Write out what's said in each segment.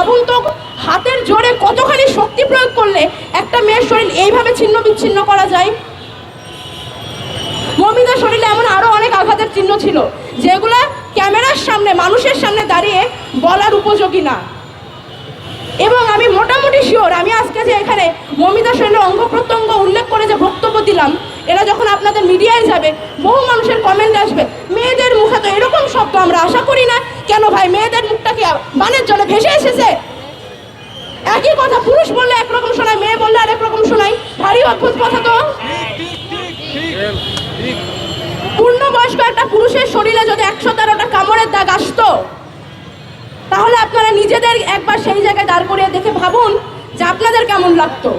ভাবুন তো হাতের জোরে কতখানি শক্তি প্রয়োগ করলে একটা মেয়ের শরীর এইভাবে ছিন্ন বিচ্ছিন্ন করা যায়? মমিতার শরীরে এমন আরও অনেক আঘাতের চিহ্ন ছিল, যেগুলো ক্যামেরার সামনে, মানুষের সামনে দাঁড়িয়ে বলার উপযোগী না। এবং আমি মোটামুটি শিওর আমি আজকে যে এখানে মমিতা শরীরের অঙ্গ প্রত্যঙ্গ উল্লেখ করে যে বক্তব্য দিলাম, এরা যখন আপনাদের মিডিয়ায় যাবে, বহু মানুষের কমেন্ট আসবে, মেয়েদের মুখে তো এরকম শব্দ আমরা আশা করি না কেন ভাই? মেয়েদের মুখটা কি বানের জলে ভেসে এসেছে? একই কথা, পুরুষ বললে একরকম শোনায়, মেয়ে বললে আরেক রকম শোনায়। ভারী অদ্ভুত কথা তো। পূর্ণবয়স্ক একটা পুরুষের শরীরে যদি একশো তেরোটা কামড়ের দাগ আসতো, তাহলে আপনারা নিজেদের একবার সেই জায়গায় দাঁড় করিয়ে দেখে ভাবুন যে আপনাদের কেমন লাগতো।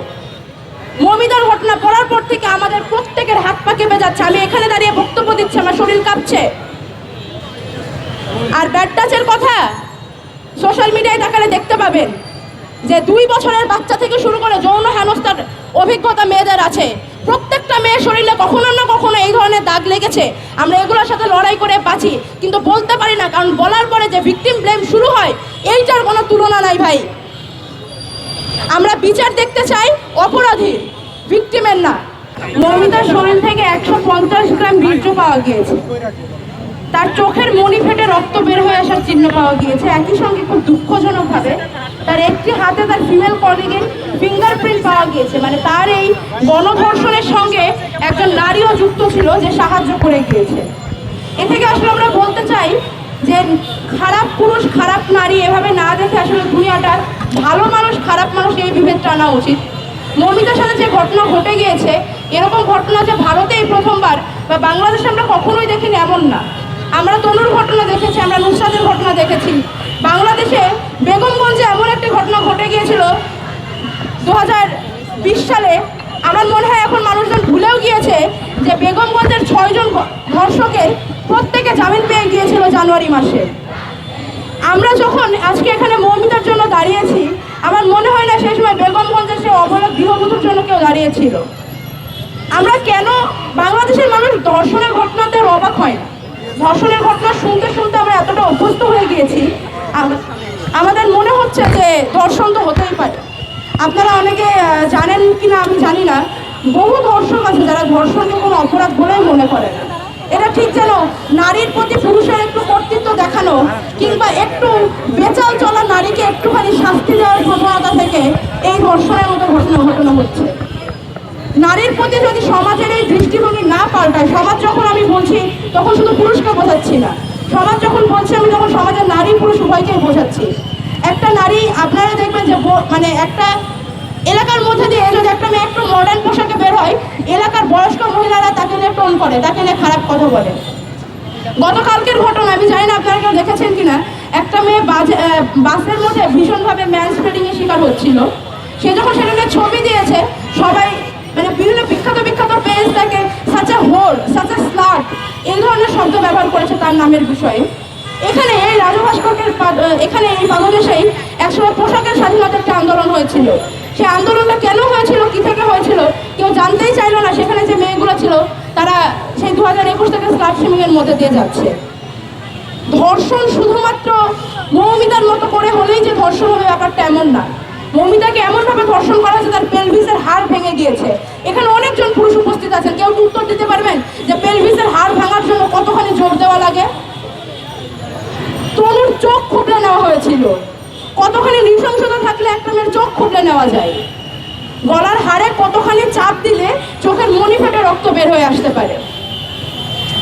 মমিদার ঘটনা পড়ার পর থেকে আমাদের প্রত্যেকের হাত পা কেঁপে যাচ্ছে। আমি এখানে দাঁড়িয়ে বক্তব্য দিচ্ছি, আমার শরীর কাঁপছে। আর ব্যাড টাচের কথা সোশ্যাল মিডিয়ায় দেখালে দেখতে পাবেন যে দুই বছরের বাচ্চা থেকে শুরু করে যৌন হেনস্থার অভিজ্ঞতা মেয়েদের আছে। প্রত্যেকটা মেয়ের শরীরে কখনো না কখনো এই ধরনের দাগ লেগেছে। আমরা এগুলোর সাথে লড়াই করে বাঁচি, কিন্তু বলতে পারি না, কারণ বলার পরে যে ভিকটিম ব্লেম শুরু হয়, এইটার কোনো তুলনা নাই ভাই। আমরা বিচার দেখতে চাই, অপরাধী ভিকটিমের না। মমিতার শরীর থেকে একশো পঞ্চাশ গ্রাম বীর্য পাওয়া গিয়েছে। তার চোখের মনি ফেটে রক্ত বের হয়ে আসার চিহ্ন পাওয়া গিয়েছে। একই সঙ্গে খুব দুঃখজনকভাবে তার একটি হাতে তার ফিমেল কলিগের ফিঙ্গারপ্রিন্ট পাওয়া গিয়েছে। মানে তার এই গণধর্ষণের সঙ্গে একজন নারীও যুক্ত ছিল যে সাহায্য করে গিয়েছে। এ থেকে আসলে আমরা বলতে চাই যে খারাপ পুরুষ, খারাপ নারী এভাবে না দেখে আসলে দুনিয়াটা ভালো মানুষ, খারাপ মানুষ এই বিভেদটা আনা উচিত। মমিতার সাথে যে ঘটনা ঘটে গিয়েছে, এরকম ঘটনা যে ভারতে এই প্রথমবার বা বাংলাদেশে আমরা কখনোই দেখিনি, এমন না। আমরা তনুর ঘটনা দেখেছি, আমরা নুসরাতের ঘটনা দেখেছি। বাংলাদেশে বেগমগঞ্জে এমন একটি ঘটনা ঘটে গিয়েছিল দু সালে। আমার মনে হয় এখন মানুষজন ভুলেও গিয়েছে যে বেগমগঞ্জের ছয়জন ধর্ষকের প্রত্যেকে জামিন পেয়ে গিয়েছিল জানুয়ারি মাসে। আমরা যখন আজকে এখানে মৌমিতার জন্য দাঁড়িয়েছি, আমার মনে হয় না সেই সময় বেগমগঞ্জের সে অবলা গৃহবধূর জন্য কেউ দাঁড়িয়েছিল। আমরা কেন বাংলাদেশের মানুষ ধর্ষণের ঘটনাতে অবাক হয় না? ধর্ষণের ঘটনা শুনতে শুনতে আমরা এতটা অভ্যস্ত হয়ে গিয়েছি। আমাদের মনে হচ্ছে যে ধর্ষণ তো হতেই পারে। আপনারা অনেকে জানেন কি না আমি জানি না। বহু ধর্ষক আছে যারা ধর্ষণকে কোনো অপরাধ বলেই মনে করে না। এটা ঠিক যেন নারীর প্রতি পুরুষের একটু কর্তৃত্ব দেখানো কিংবা একটু বেচাল চলা নারীকে একটুখানি শাস্তি দেওয়ার প্রবণতা থেকে এই ধর্ষণের মতো ঘটনা ঘটনা হচ্ছে। নারীর প্রতি যদি সমাজের এই দৃষ্টিভঙ্গি না পাল্টায়, সমাজ যখন আমি বলছি, তখন শুধু পুরুষকে বোঝাচ্ছি না। সমাজ যখন বলছি, আমি তখন সমাজের নারী পুরুষ উভয়কেই বোঝাচ্ছি। একটা নারী, আপনারা দেখবেন যে মানে একটা এলাকার মধ্যে দিয়ে যদি একটা মেয়ে একটু মডার্ন পোশাকে বের হয়, এলাকার বয়স্ক মহিলারা তাকে নিয়ে টোন করে, তাকে নিয়ে খারাপ কথা বলে। গতকালকের ঘটনা, আমি জানি না আপনারা কেউ দেখেছেন কিনা, একটা মেয়ে বাসের মধ্যে ভীষণভাবে ম্যান স্প্রেডিং এর শিকার হচ্ছিল। সে যখন সেটা ছবি দিয়েছে, সবাই মানে বিভিন্ন বিখ্যাত বিখ্যাত পেজ তাকে সাচা হোল সাচা স্লাট এই ধরনের শব্দ ব্যবহার করেছে তার নামের বিষয়ে। এখানে এই রাজু ভাস্করের পা- আহ, এখানে এই বাংলাদেশেই একসময় পোশাকের স্বাধীনতার একটা আন্দোলন হয়েছিল। সেই আন্দোলনটা কেন হয়েছিল কি থেকে হয়েছিল কেউ জানতেই চাইলো না। সেখানে যে মেয়েগুলো ছিল তারা সেই দু হাজার একুশ থেকে স্লাট এর মধ্যে দিয়ে যাচ্ছে। ধর্ষণ শুধুমাত্র মৌমিতার মতো করে হলেই যে ধর্ষণ হবে ব্যাপারটা এমন না। মৌমিতাকে এমনভাবে ধর্ষণ করা হয়েছে, তার পেলভিসের হাড় ভেঙে গিয়েছে। এখানে অনেকজন পুরুষ উপস্থিত আছেন। কেউ কি উত্তর দিতে পারবেন যে পেলভিসের হাড় ভাঙার জন্য কতখানি জোর দেওয়া লাগে? তনুর চোখ খুবলে নেওয়া হয়েছিল। কতখানি নৃশংসতা থাকলে একটা মেয়ের চোখ খুবলে নেওয়া যায়? গলার হাড়ে কতখানি চাপ দিলে চোখের মনি ফেটে রক্ত বের হয়ে আসতে পারে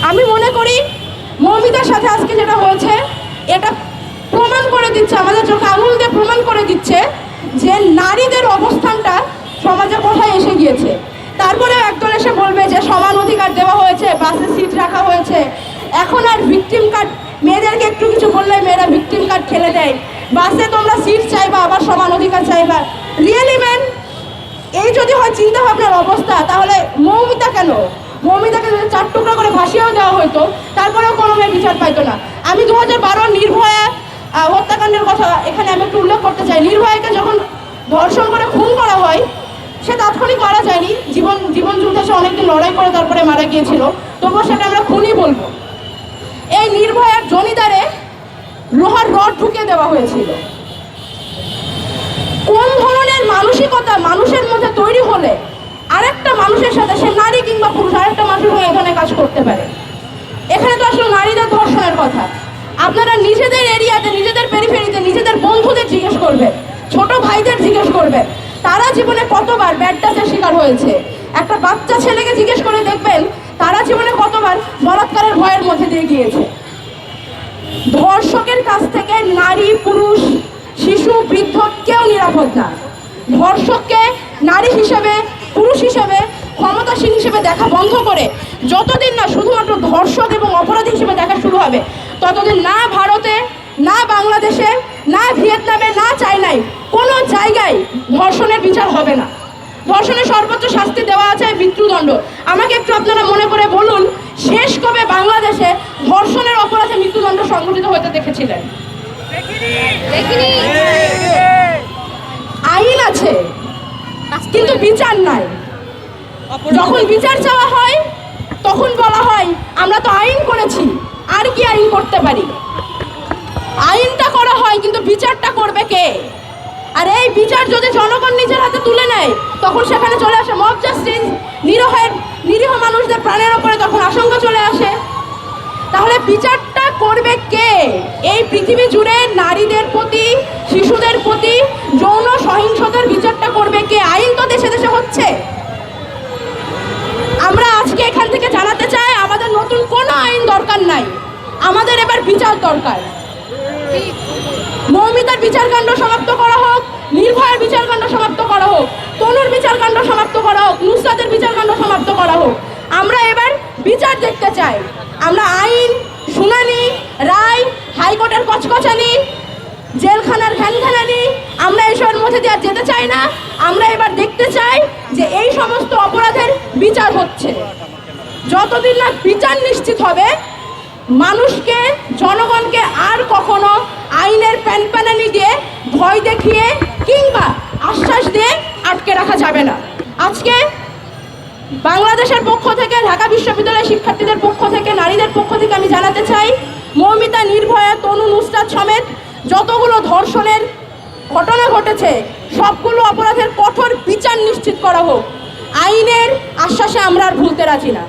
আমি মনে করি মৌমিতার সাথে আজকে যেটা হয়েছে এটা প্রমাণ করে দিচ্ছে আমাদের চোখে আঙুল দিয়ে প্রমাণ করে দিচ্ছে যে নারীদের অবস্থানটা সমাজে কোথায় এসে গিয়েছে তারপরে একদল এসে বলবে যে সমান অধিকার দেওয়া হয়েছে বাসে সিট রাখা হয়েছে। এখন আর ভিকটিম কার্ড মেয়েদেরকে একটু কিছু বললে মেয়েরা ভিকটিম কার্ড খেলে দেয়। বাসে তোমরা সিট চাইবা, আবার সমান অধিকার চাইবা। রিয়েলি ম্যান এই যদি হয় চিন্তা ভাবনার অবস্থা, তাহলে মৌমিতা কেন? মৌমিতাকে যদি চার টুকরা করে ভাসিয়েও দেওয়া হতো তারপরেও কোনো মেয়ে বিচার পাইতো না। আমি দু হাজার বারো নির্ভয়া হত্যাকাণ্ডের কথা এখানে আমি একটু উল্লেখ করতে চাই। নির্ভয়াকে যখন ধর্ষণ করে খুন করা হয়, সে তাৎক্ষণিক মারা যায়নি। জীবন জীবন যুদ্ধে সে অনেকদিন লড়াই করে তারপরে মারা গিয়েছিল। তবুও সেটা আমরা খুনই বলব। এই নির্ভয়ার জমিদারে লোহার রড ঢুকিয়ে দেওয়া হয়েছিল। কোন ধরনের মানসিকতা মানুষের মধ্যে তৈরি হলে আরেকটা মানুষের সাথে সে নারী কিংবা পুরুষ, আরেকটা মানুষের হয়ে এখানে কাজ করতে পারে? এখানে তো আসলে নারীদের ধর্ষণের কথা। আপনারা নিজেদের এরিয়াতে, নিজেদের পেরিফেরিতে নিজেদের বন্ধুদের জিজ্ঞেস করবেন ছোট ভাইদের জিজ্ঞেস করবেন তারা জীবনে কতবার ব্যাড টাচের শিকার হয়েছে? একটা বাচ্চা ছেলেকে জিজ্ঞেস করে দেখবেন তারা জীবনে কতবার বলাৎকারের ভয়ের মধ্যে দিয়ে গিয়েছে? ধর্ষকের কাছ থেকে নারী, পুরুষ, শিশু, বৃদ্ধ কেউ নিরাপদ না। ধর্ষককে নারী হিসেবে, পুরুষ হিসেবে, ক্ষমতাসীন হিসেবে দেখা বন্ধ করে যতদিন না শুধুমাত্র ধর্ষক এবং অপরাধী হিসেবে দেখা শুরু হবে, ততদিন না ভারতে, না বাংলাদেশে, না ভিয়েতনামে, না চায়নায় কোনো জায়গায় ধর্ষণের বিচার হবে না। ধর্ষণের সর্বোচ্চ শাস্তি দেওয়া আছে মৃত্যুদণ্ড। আমাকে একটু আপনারা মনে করে বলুন, শেষ কবে বাংলাদেশে ধর্ষণের অপরাধে মৃত্যুদণ্ড সংঘটিত হতে দেখেছিলেন? আইন আছে, কিন্তু বিচার নাই। যখন বিচার চাওয়া হয়, তখন বলা হয়, আমরা তো আইন করেছি, আর কি আইন করতে পারি? আইনটা করা হয়, কিন্তু বিচারটা করবে কে? আর এই বিচার যদি জনগণ নিজের হাতে তুলে নেয়, তখন সেখানে চলে আসে মব জাস্টিস নিরহের নিরীহ মানুষদের প্রাণের ওপরে তখন আশঙ্কা চলে আসে, তাহলে বিচারটা করবে কে? এই পৃথিবী জুড়ে নারীদের প্রতি, শিশুদের প্রতি, যৌন সহিংসতার বিচারটা করবে কে আইন তো দেশে দেশে হচ্ছে আমরা আজকে এখান থেকে জানাতে চাই আমাদের নতুন কোনো আইন দরকার নাই আমাদের এবার বিচার দরকার মৌমিতার বিচারকাণ্ড সমাপ্ত করা হোক নির্ভয়ের বিচারকাণ্ড সমাপ্ত করা হোক তনুর বিচারকাণ্ড সমাপ্ত করা হোক নুসরাতের বিচারকাণ্ড সমাপ্ত করা হোক আমরা এবার বিচার দেখতে চাই। আমরা আইন, শুনানি, রায়, হাইকোর্টের কচকচানি, জেলখানার ঘ্যানঘ্যানানি, আমরা এসবের মধ্যে দিয়ে যেতে চাই না। আমরা এবার দেখতে চাই যে এই সমস্ত অপরাধের বিচার হচ্ছে। যতদিন না বিচার নিশ্চিত হবে, মানুষকে, জনগণকে আর কখনো আইনের প্যানপ্যানানি দিয়ে ভয় দেখিয়ে কিংবা আশ্বাস দিয়ে আটকে রাখা যাবে না। আজকে বাংলাদেশের পক্ষ থেকে, ঢাকা বিশ্ববিদ্যালয়ের শিক্ষার্থীদের পক্ষ থেকে, নারীদের পক্ষ থেকে আমি জানাতে চাই, মৌমিতা নির্ভয়া, তনু নুসরাত সমেত যতগুলো ধর্ষণের ঘটনা ঘটেছে, সবগুলো অপরাধের কঠোর বিচার নিশ্চিত করা হোক। আইনের আশ্বাসে আমরা আর ভুলতে রাজি না।